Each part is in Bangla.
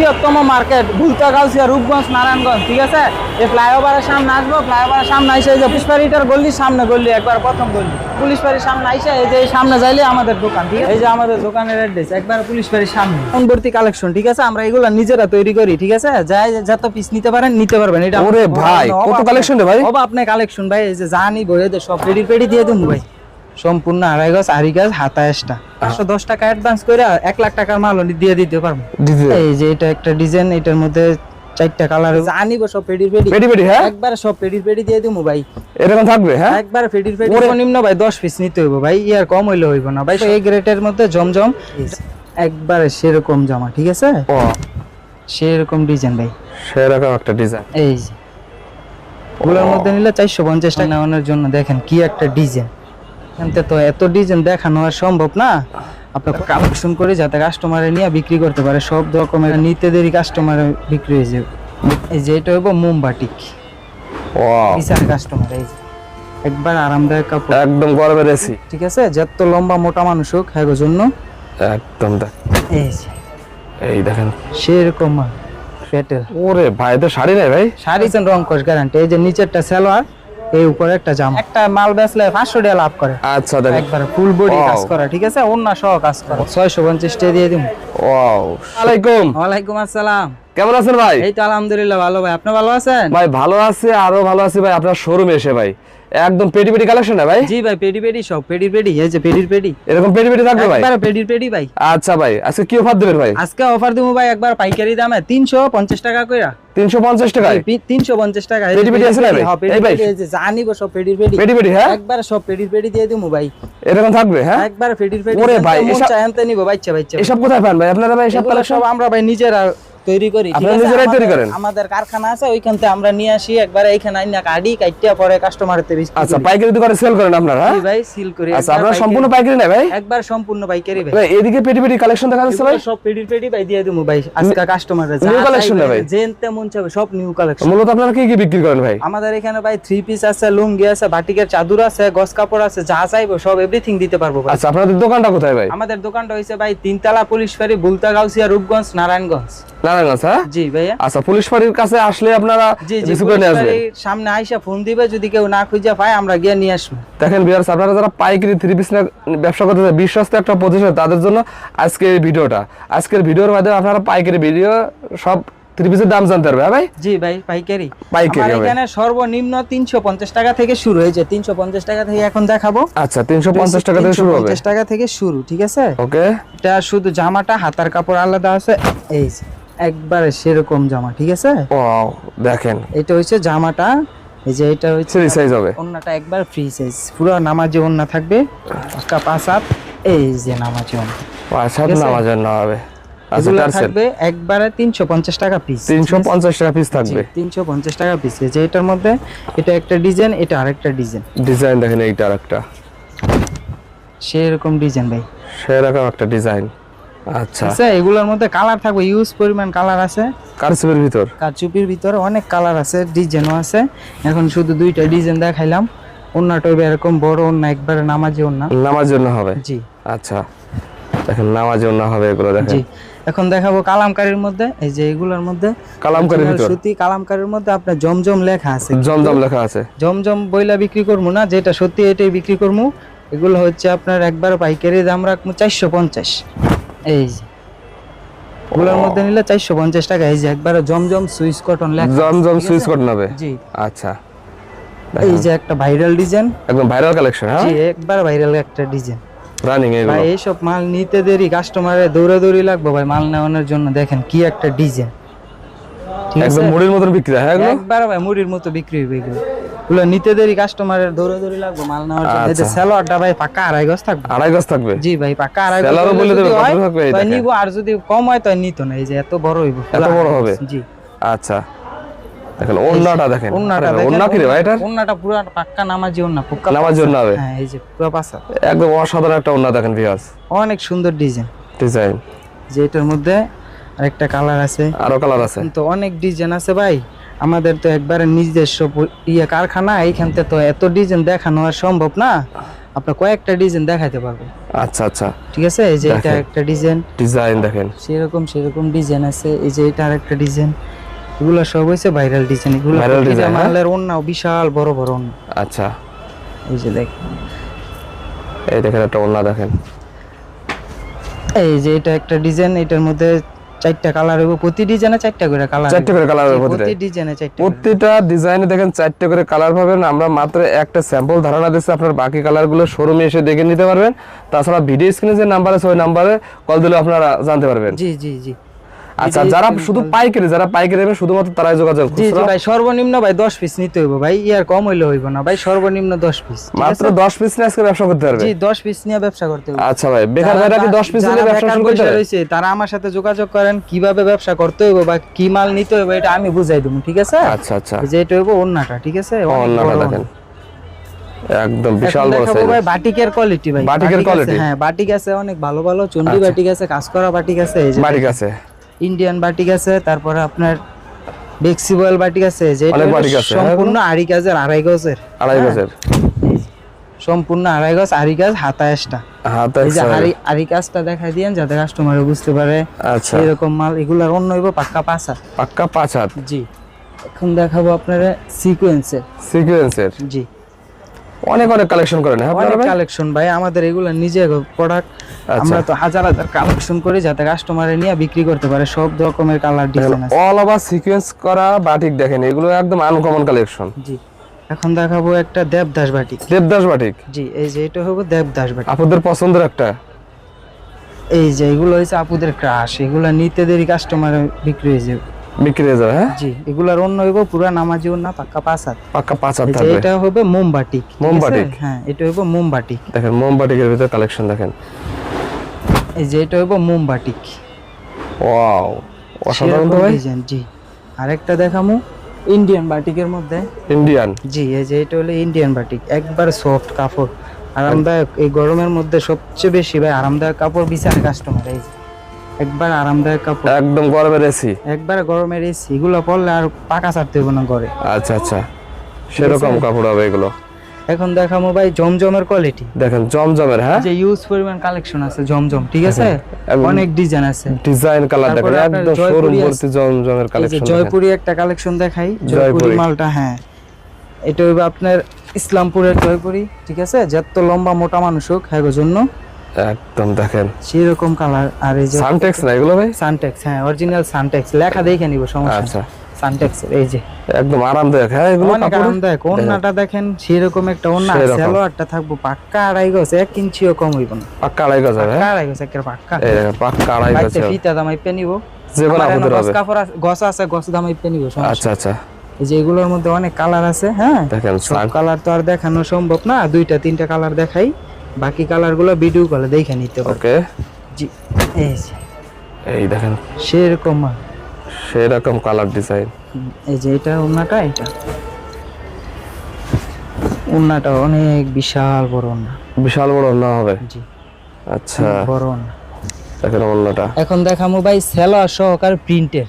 বৃহত্তম মার্কেট ভুলতা গাউসিয়া রূপগঞ্জ নারায়ণগঞ্জ ঠিক আছে? এই ফ্লাইওভারের সামনে আসব ফ্লাইওভারের সামনে আইসে এই যে পুলিশ বাড়িটার গল্লির সামনে গল্লি একবার প্রথম গল্লি পুলিশ বাড়ির সামনে আইসে এই যে সামনে যাইলে আমাদের দোকান ঠিক আছে? এই যে আমাদের দোকানের অ্যাড্রেস একবার পুলিশ বাড়ির সামনে। ফোনবর্তী কালেকশন ঠিক আছে? আমরা এগুলো নিজেরা তৈরি করি ঠিক আছে? যাই যত পিস নিতে পারেন নিতে পারবেন। এটা ওরে ভাই, কত collection রে ভাই? অবা আপনি কালেকশন ভাই এই যে জানি বই এদের সব রেডি পেডি দিয়ে দেবো ভাই। সম্পূর্ণ আড়াই গাছ আড়ি গাছ হাতায়াসটা পাঁচশো দশ টাকা অ্যাডভান্স করে এক লাখ টাকার মাল দিয়ে দিতে পারব। এই যে এটা একটা ডিজাইন এটার মধ্যে চারটা কালার আনিব সব পেডির পেডি পেডি পেডি হ্যাঁ? একবার সব পেডির পেডি দিয়ে দিমু ভাই। এরকম থাকবে হ্যাঁ? একবার পেডির পেডি নিম্ন ভাই 10 পিস নিতে হইব ভাই ইয়ার কম হইলে হইব না। ভাই এই গ্রেটের মধ্যে জমজম একবারে সেরকম জামা ঠিক আছে? ও। সেরকম ডিজাইন ভাই। সেরকম একটা ডিজাইন এই ওগুলোর মধ্যে নিলে চারশো পঞ্চাশ টাকা নেওয়ানোর জন্য দেখেন কি একটা ডিজাইন এখানতে তো এত ডিজাইন দেখানো আর সম্ভব না। আপনার কালেকশন করে যাতে কাস্টমারে নিয়ে বিক্রি করতে পারে সব রকমের নিতে দেরি কাস্টমারে বিক্রি হয়ে যাবে। এই যে এটা হইব মোমবাটিক পিসার কাস্টমার এই যে। একবার আরামদায়ক কাপড়। একদম গরমের এসি ঠিক আছে? যত লম্বা মোটা মানুষ হোক হ্যাঁ জন্য। একদম এই যে। এই দেখেন। সেরকম পেটের। ওরে ভাই তো শাড়ি নাই ভাই? শাড়ি রং কস গ্যারান্টি এই যে নিচেরটা সালোয়ার এই উপরে একটা জামা। একটা মাল বেচলে পাঁচশো টাকা লাভ করে। আচ্ছা দেখেন। একবার ফুল বডি কাজ করা ঠিক আছে? অন্য সহ কাজ করা। ছয়শো পঞ্চাশ টাকা দিয়ে দিন ওয়াও আলাইকুম। ওয়ালাইকুম আসসালাম। কেমন আছেন ভাই? এই তো আলহামদুলিল্লাহ ভালো ভাই। আপনি ভালো আছেন? ভাই ভালো আছে আরও ভালো আছি ভাই। আপনার শোরুমে এসে ভাই। একদম পেটি পেটি কালেকশন না ভাই? জি ভাই পেডি পেডি সব পেডি পেডি এই যে পেডির পেডি এরকম পেটি পেটি থাকবে ভাই? একবার পেডির পেডি ভাই। আচ্ছা ভাই আজকে কি অফার দেবেন ভাই? আজকে অফার দিব ভাই একবার পাইকারি দামে তিনশো পঞ্চাশ টাকা কইরা। তিনশো পঞ্চাশ টাকায়? তিনশো পঞ্চাশ টাকা পেডি পেডি আছে না ভাই? হ্যাঁ, এই ভাই। এই যে জানিব সব পেডির পেডি পেটি পেটি হ্যাঁ? একবার সব পেডির পেডি দিয়ে দিমু ভাই। এরকম থাকবে হ্যাঁ? একবার পেডির পেডি ওরে ভাই, এসব- আনতে নিব বাচ্চা বাচ্চা। এসব কোথায় পান ভাই? আপনারা ভাই এসব কালেকশন সব আমরা ভাই নিজেরা তৈরি করি তৈরি আমাদের- করেন? আমাদের কারখানা আছে ওইখান থেকে আমরা নিয়ে আসি একবার এইখানে আইনা কাটি কাটিয়া পরে কাস্টমারের তে বিক্রি আচ্ছা পাইকারি দোকানে সেল করেন আপনারা হ্যাঁ? জি ভাই সিল করি আচ্ছা আপনারা সম্পূর্ণ পাইকারি না ভাই? একবার সম্পূর্ণ পাইকারি ভাই। এদিকে পেটি পেটি কালেকশন দেখা যাচ্ছে ভাই? সব পেডির পেডি ভাই দিয়ে দিমু ভাই আজকে কাস্টমাররা new collection না ভাই? যেন তেমন চাবে সব নিউ কালেকশন মূলত আপনারা কি কি বিক্রি করেন ভাই? আমাদের এখানে ভাই থ্রি পিস আছে লুঙ্গি আছে বাটিকের চাদর আছে গস কাপড় আছে যা চাইব সব এভরিথিং দিতে পারব ভাই। আচ্ছা আপনাদের দোকানটা কোথায় ভাই? আমাদের দোকানটা হইছে ভাই তিনতলা পুলিশ ফাঁড়ি বুলতা গাউসিয়া রূপগঞ্জ নারায়ণগঞ্জ। নারায়ণগঞ্জ হ্যাঁ? জি ভাইয়া। আচ্ছা পুলিশ ফাঁড়ির কাছে আসলে আপনারা করে নিয়ে আসবেন। সামনে আইসা ফোন দিবে যদি কেউ না খুঁজে পায় আমরা গিয়ে নিয়ে আসব। দেখেন বিয়ার্স আপনারা যারা পাইকারি থ্রি পিস ব্যবসা করতে বিশ্বস্ত একটা প্রতিষ্ঠান তাদের জন্য আজকের ভিডিওটা। আজকের ভিডিওর মাধ্যমে আপনারা পাইকারি ভিডিও সব থ্রি দাম জানতে পারবে হ্যাঁ ভাই? জি ভাই পাইকারি। পাইকারি এখানে সর্বনিম্ন তিনশো পঞ্চাশ টাকা থেকে শুরু হয়েছে। তিনশো পঞ্চাশ টাকা থেকে এখন দেখাবো। আচ্ছা তিনশো পঞ্চাশ টাকা থেকে শুরু হবে। 350 টাকা থেকে শুরু ঠিক আছে? ওকে। এটা শুধু জামাটা হাতার কাপড় আলাদা আছে। এই একবারে সেরকম জামা ঠিক আছে? ও দেখেন। এটা হচ্ছে জামাটা এই যে এটা হচ্ছে থ্রি সাইজ হবে। ওন্নাটা একবার ফ্রি সাইজ পুরো নামাজি ওন্না থাকবে। পাক্কা পাঁচ হাত এই যে নামাজি ওন্না। আচ্ছা ঠিক আছে? নামাজের না হবে। আচ্ছা এগুলো থাকবে একবারে তিনশো পঞ্চাশ টাকা পিস তিনশো পঞ্চাশ টাকা পিস থাকবে। তিনশো পঞ্চাশ টাকা পিস যে এটার মধ্যে এটা একটা ডিজাইন এটা আরেকটা ডিজাইন। ডিজাইন দেখেন এইটা আর একটা সেরকম ডিজাইন ভাই। সেরকম একটা ডিজাইন। আচ্ছা। আচ্ছা এগুলোর মধ্যে কালার থাকবে ইউজ পরিমাণ কালার আছে। কারচুপের ভিতর? কারচুপির ভিতরে অনেক কালার আছে ডিজাইনও আছে। এখন শুধু দুইটা ডিজাইন দেখাইলাম। এরকম বড় একবারে নামাজি নামাজ হবে? জি। আচ্ছা। দেখেন নামাজ হবে এগুলো দেখেন। জি। এখন দেখাবো কালামকারীর মধ্যে এই যে এগুলোর মধ্যে। কালামকারীর ভিতর? সুতি কালামকারীর মধ্যে আপনার জমজম লেখা আছে। জমজম লেখা আছে। জমজম বইলা বিক্রি করব না যেটা সত্যি এটাই বিক্রি করব। এগুলো হচ্ছে আপনার একবার পাইকারি দাম রাখব চারশো পঞ্চাশ। এই যে। এগুলোর মধ্যে নিলে চারশো পঞ্চাশ টাকা। এই যে একবার জমজম সুইচ কটন লেখা। জমজম সুইচ কটন হবে? জি। আচ্ছা। এই যে একটা ভাইরাল ডিজাইন। একদম ভাইরাল কালেকশন হ্যাঁ? জি একবার ভাইরাল একটা ডিজাইন। রানিং এগুলো। ভাই এইসব মাল নিতে দেরি কাস্টমারে দৌড়াদৌড়ি লাগবে ভাই মাল নেওয়ানোর জন্য। দেখেন কি একটা ডিজাইন। একদম মুড়ির মতন বিক্রি হয় হ্যাঁ একবার ভাই মুড়ির মতো বিক্রি হবে এগুলো। নিতে দেরি কাস্টমারের দৌড়াদৌড়ি লাগবে মাল নেওয়ার জন্য। আচ্ছা। ভাই পাকা আড়াই গজ থাকবে। আড়াই গজ থাকবে? জি ভাই পাকা আড়াই গজ বলে দেবে কত থাকবে দেখেন। নিব আর যদি কম হয় তাই নিত না। এই যে এত বড় হইব এত বড় হবে? জি। আচ্ছা। দেখেন ওন্নাটা দেখেন। ওন্নাটা ওন্না কি রে ভাই এটার? ওন্নাটা পুরো পাক্কা নামাজি ওন্না পুক্কা নামাজ জন্য হবে। হ্যাঁ এই যে পুরো পাশা একদম অসাধারণ একটা ওন্না দেখেন ভিউয়ার্স অনেক সুন্দর ডিজাইন ডিজাইন যে এটার মধ্যে আরেকটা কালার আছে। আরও কালার আছে। তো অনেক ডিজাইন আছে ভাই। আমাদের তো একবারে নিজস্ব ইয়ে কারখানা এইখান থেকে তো এত ডিজাইন দেখানো আর সম্ভব না। আপনার কয়েকটা ডিজাইন দেখাতে পারব। আচ্ছা আচ্ছা। ঠিক আছে? এই যে এটা একটা ডিজাইন ডিজাইন দেখেন। সেরকম সেরকম ডিজাইন আছে। এই যে এটা আরেকটা ডিজাইন এগুলো সব হয়েছে ভাইরাল ডিজাইন এগুলো? মালের অন্যাও বিশাল বড় বড় আচ্ছা। এই যে দেখেন। এই দেখেন একটা ওড়না দেখেন। এই যে এটা একটা ডিজাইন এটার মধ্যে চারটা কালার হবে প্রতি ডিজাইনে চারটা করে কালার চারটে করে কালার হবে প্রতিটা প্রতি ডিজাইনে চারটা প্রতিটা ডিজাইনে দেখেন চারটে করে কালার পাবেন। আমরা মাত্র একটা স্যাম্পল ধারণা দিচ্ছি আপনার বাকি কালারগুলো শোরুমে এসে দেখে নিতে পারবেন। তাছাড়া ভিডিও স্ক্রিনে যে নাম্বার আছে ওই নাম্বারে কল দিলে আপনারা জানতে পারবেন। জি জি জি। আচ্ছা যারা শুধু পাইকারি যারা পাইকারি নেবেন শুধুমাত্র তারাই যোগাযোগ জি জি ভাই সর্বনিম্ন ভাই দশ পিস নিতে হইব ভাই। ইয়ার কম হইলে হইব না ভাই সর্বনিম্ন দশ পিস মাত্র দশ পিস নিয়ে আজকে ব্যবসা করতে পারবে? জি দশ পিস নিয়ে ব্যবসা করতে হবে আচ্ছা ভাই বেকার ভাইরা কি দশ পিস নিয়ে ব্যবসা শুরু করতে পারে? রয়েছে তারা আমার সাথে যোগাযোগ করেন কীভাবে ব্যবসা করতে হইব বা কি মাল নিতে হইব এটা আমি বুঝাই দেবো ঠিক আছে? আচ্ছা আচ্ছা। যে এটা হইব অন্যটা ঠিক আছে? অন্যটা দেখেন। একদম বিশাল বড় সাইজ ভাই বাটিকের কোয়ালিটি ভাই। বাটিকের বাটিক আছে, quality? হ্যাঁ বাটিক আছে অনেক ভালো ভালো চন্ডি আচ্ছা। বাটিক আছে কাজ করা বাটিক আছে এই যে বাড়ি কাছে ইন্ডিয়ান বাটিক আছে তারপরে আপনার ফ্লেক্সিবল বাটিক আছে যে হ্যাঁ, সম্পূর্ণ আড়ি কাজের আড়াই গজের আড়াই হ্যাঁ, গজের সম্পূর্ণ আড়াই গজ আড়ি কাজ হাতায়াসটা হাতে এই যে আড়ি আড়ি কাজটা দেখাই দিয়েন যাতে কাস্টমার বুঝতে পারে আচ্ছা। এরকম মাল এগুলার অন্য হইব পাক্কা পাঁচা পাক্কা পাঁচ জি। এখন দেখাবো আপনারা সিকোয়েন্সের সিকোয়েন্সের জি। অনেক অনেক কালেকশন করেন হ্যাঁ অনেক কালেকশন ভাই আমাদের এগুলা নিজে প্রোডাক্ট আচ্ছা। আমরা তো হাজার হাজার কালেকশন করি যাতে কাস্টমারে নিয়ে বিক্রি করতে পারে। সব রকমের কালার ডিজাইন আছে। অল ওভার সিকোয়েন্স করা বাটিক দেখেন এগুলো একদম আনকমন কালেকশন জি। এখন দেখাবো একটা দেবদাস বাটিক দেবদাস বাটিক জি এই যে এটা হব দেবদাস বাটিক আপনাদের পছন্দের একটা? এই যে এগুলো হচ্ছে আপুদের ক্রাশ এগুলা নিতে দেরি কাস্টমার বিক্রি হয়ে যাবে। বিক্রি হয়ে যাবে হ্যাঁ? জি এগুলার অন্য পুরা নামাজি না পাক্কা পাঁচ হাত পাক্কা পাঁচ হাত থাকবে। এটা হবে মোমবাটিক ঠিক মোমবাটিক? হ্যাঁ এটা মোমবাটিক। দেখেন মোমবাটিকের ভিতরে কালেকশন দেখেন। এই যে এটা মোমবাটিক। ওয়াও অসাধারণ তো ভাই। জি। আরেকটা দেখামু ইন্ডিয়ান বাটিকের মধ্যে। ইন্ডিয়ান জি এই যে এটা হলো ইন্ডিয়ান বাটিক একবার সফট কাপড়। আরামদায়ক এই গরমের মধ্যে সবচেয়ে বেশি ভাই আরামদায়ক কাপড় বিচারে কাস্টমার এই যে। একবার আরামদায়ক কাপড়। একদম গরমের এসি। একবার গরমের এসি এগুলো পরলে আর পাকা ছাড়তে হবে না ঘরে। আচ্ছা আচ্ছা। সেরকম কাপড় হবে এগুলো। এখন দেখামো ভাই জমজমের কোয়ালিটি দেখেন জমজমের হ্যাঁ? যে ইউজ পরিমাণ কালেকশন আছে জমজম ঠিক আছে? অনেক ডিজাইন আছে। ডিজাইন কালার দেখেন একদম শোরুম ভর্তি জমজমের কালেকশন জয়পুরি একটা কালেকশন দেখাই জয়পুরি। মালটা হ্যাঁ। এটা হইবে আপনার ইসলামপুরের জয়পুরি ঠিক আছে? যত লম্বা মোটা মানুষ হোক হ্যাঁ জন্য। একদম দেখেন। সেই রকম কালার আর এই যে সানটেক্স না এগুলো ভাই? সানটেক্স হ্যাঁ অরিজিনাল সানটেক্স লেখা দেখে নিব সমস্যা আচ্ছা। সানটেক্স এই যে। একদম আরামদায়ক হ্যাঁ এগুলো অনেক কাপড়। আরামদায়ক। ওন্নাটা দেখেন সেরকম একটা ওন্না সেরকম। সালোয়ারটা থাকব পাক্কা আড়াই গজ এক ইঞ্চিও কম হইব না। পাক্কা আড়াই গজ হবে হ্যাঁ? আড়াই গজ একের পাক্কা। এই দেখেন পাক্কা আড়াই গজ বাড়িতে ফিতা দামাই পেনিব যে কোনো আপনাদের হবে। কাপড় আছে গছ আছে গছ দামাই পেনিব আচ্ছা আচ্ছা। এই যে এগুলোর মধ্যে অনেক কালার আছে হ্যাঁ? দেখেন সব কালার তো আর দেখানো সম্ভব না। দুইটা তিনটা কালার দেখাই। বাকি কালারগুলো ভিডিও কলে দেখে নিতে ওকে জি এই যে। এই দেখেন। সেরকম। সেরকম কালার ডিজাইন এই যে এটা উন্নাটা এটা। উন্নাটা অনেক বিশাল বড় উন্না বিশাল বড় ওনা হবে। জি। আচ্ছা। বড় উন্না দেখেন অন্যটা। এখন দেখামো ভাই সেলোয়ার সহকারে প্রিন্টের।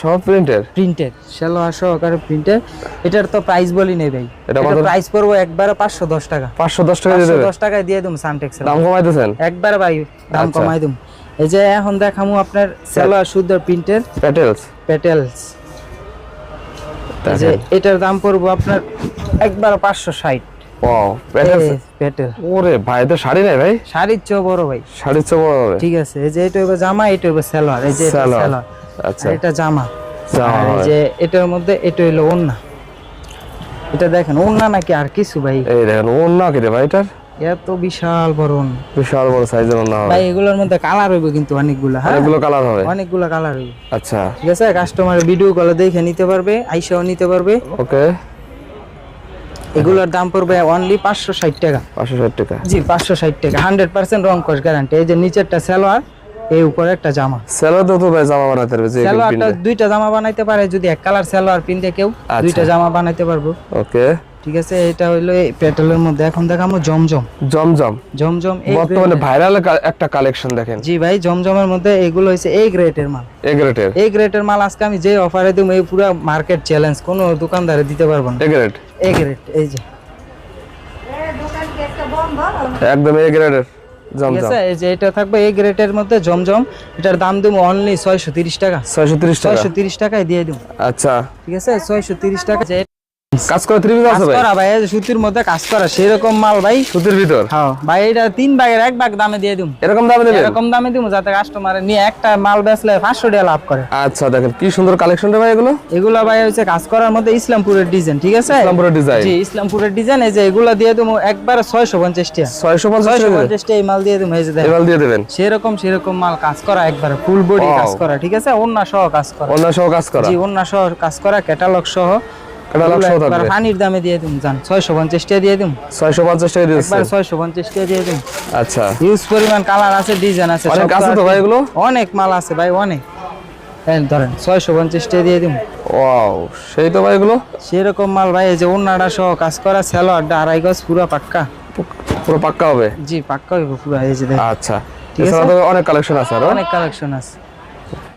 সব প্রিন্টের? প্রিন্টের সেলোয়ার সহকারে প্রিন্টের। এটার তো প্রাইস বলি নেই ভাই। এটা প্রাইস পড়ব একবারে পাঁচশো দশ টাকা। পাঁচশো দশ টাকা দিয়ে দেবে? টাকায় দিয়ে দিম সানটেক্স দাম কমাই কমাইতেছেন? একবার ভাই দাম আচ্ছা। কমাই দিম এই যে এখন দেখামু আপনার সেলোয়ার শুদ্ধ প্রিন্টের। প্যাটেলস দেখেন। এটার দাম পড়ব আপনার একবার পাঁচশো ষাট। Wow petals petal. ওরে ভাই তো শাড়ি নাই ভাই? শাড়ির চেয়েও বড় ভাই। শাড়ির চেয়ে বড় হবে? ঠিক আছে এই যে এটা হবে জামা এটা হবে সেলোয়ার এই যে সালোয়ার। আচ্ছা। এটা জামা। জামা আর এই যে এটার মধ্যে এটা হইল ওন্না এটা দেখেন ওন্না নাকি আর কিছু ভাই? এই দেখেন অন্য কি রে ভাই এটার? এত বিশাল বড় ওন্না বিশাল বড় সাইজের অন্য হবে। ভাই এগুলোর মধ্যে কালার হইবে কিন্তু অনেকগুলা হ্যাঁ? অনেকগুলো কালার হবে। অনেকগুলা কালার হইবে। আচ্ছা। ঠিক আছে কাস্টমার ভিডিও কলে দেখে নিতে পারবে আইসাও নিতে পারবে। ওকে এগুলোর দাম পড়বে অনলি পাঁচশো ষাট টাকা। পাঁচশো ষাট টাকা। জি পাঁচশো ষাট টাকা। হান্ড্রেড পার্সেন্ট রং কস গ্যারান্টি এই যে নিচেরটা সেলোয়ার এই উপরে একটা জামা। সেলোয়ার তো তো ভাই জামা বানাতে পারবে সেলোয়ারটা দুইটা জামা বানাইতে পারে যদি এক কালার সালোয়ার পিন্ধে কেউ আচ্ছা। দুইটা জামা বানাইতে পারব। ওকে ঠিক আছে? এটা এই পেট্রোলের মধ্যে। এখন দেখামো জমজম। জমজম। জমজম এই বর্তমানে ভাইরাল একটা কালেকশন দেখেন। জি ভাই জমজমের মধ্যে এগুলো হচ্ছে এই গ্রেটের মাল। এগ্রেটের এই গ্রেটের মাল আজকে আমি যে অফারে দিব এই পুরো মার্কেট চ্যালেঞ্জ কোনো দোকানদারে দিতে পারব না। এই গ্রেট এই যে। একদম এ গ্রেডের জমজম। এই যে এটা থাকবে এই গ্রেটের মধ্যে জমজম। এটার দাম দেবো অনলি ছয়শো তিরিশ টাকা। ছয়শো তিরিশ ছয়শো তিরিশ টাকায় দিয়ে দিব। আচ্ছা। ঠিক আছে? ছয়শো তিরিশ টাকা। কাজ করে থ্রি আছে ভাই? করা ভাই সুতির মধ্যে কাজ করা সেরকম মাল ভাই। সুতির ভিতর? হ্যাঁ। ভাই এটা তিন ভাগের এক ভাগ দামে দিয়ে দিব এরকম দামে দেবেন এরকম দামে দিব যাতে কাস্টমার নিয়ে একটা মাল বেচলে পাঁচশো টাকা লাভ করে। আচ্ছা দেখেন কি সুন্দর কালেকশন রে ভাই এগুলো। এগুলা ভাই হচ্ছে কাজ করার মধ্যে ইসলামপুরের ডিজাইন ঠিক আছে? ইসলামপুরের ডিজাইন জি ইসলামপুরের ডিজাইন এই যে এগুলা দিয়ে দেবো একবারে ছয়শো টাকা। ছয়শো পঞ্চাশ ছয়শো টাকা এই মাল দিয়ে দেবো এই যে দেখেন। দিয়ে দেবেন? সেরকম সেরকম মাল কাজ করা একবারে ফুল বডি কাজ করা ঠিক আছে? অন্য সহ কাজ করা। অন্য সহ কাজ করা? জি সহ কাজ করা ক্যাটালগ সহ। থাকবে। পানির দামে দিয়ে দিম জান। ছয়শো পঞ্চাশ টাকা দিয়ে দিম। ছয়শো পঞ্চাশ টাকা দিয়েছে একবার ছয়শো পঞ্চাশ টাকা দিয়ে দিম। আচ্ছা। হিউজ পরিমাণ কালার আছে ডিজাইন আছে অনেক আছে তো ভাই এগুলো? অনেক মাল আছে ভাই অনেক। এই ধরেন ছয়শো পঞ্চাশ টাকা দিয়ে দিম। ওয়াও সেই তো ভাই এগুলো? সেরকম মাল ভাই এই যে অন্যটা সহ কাজ করা স্যালোয়ারটা আড়াই গজ পুরো পাক্কা। পুরো পাক্কা হবে? জি পাক্কা হইব পুরো এই যে দেখেন। আচ্ছা। ঠিক আছে? অনেক কালেকশন আছে আরও। অনেক কালেকশন আছে।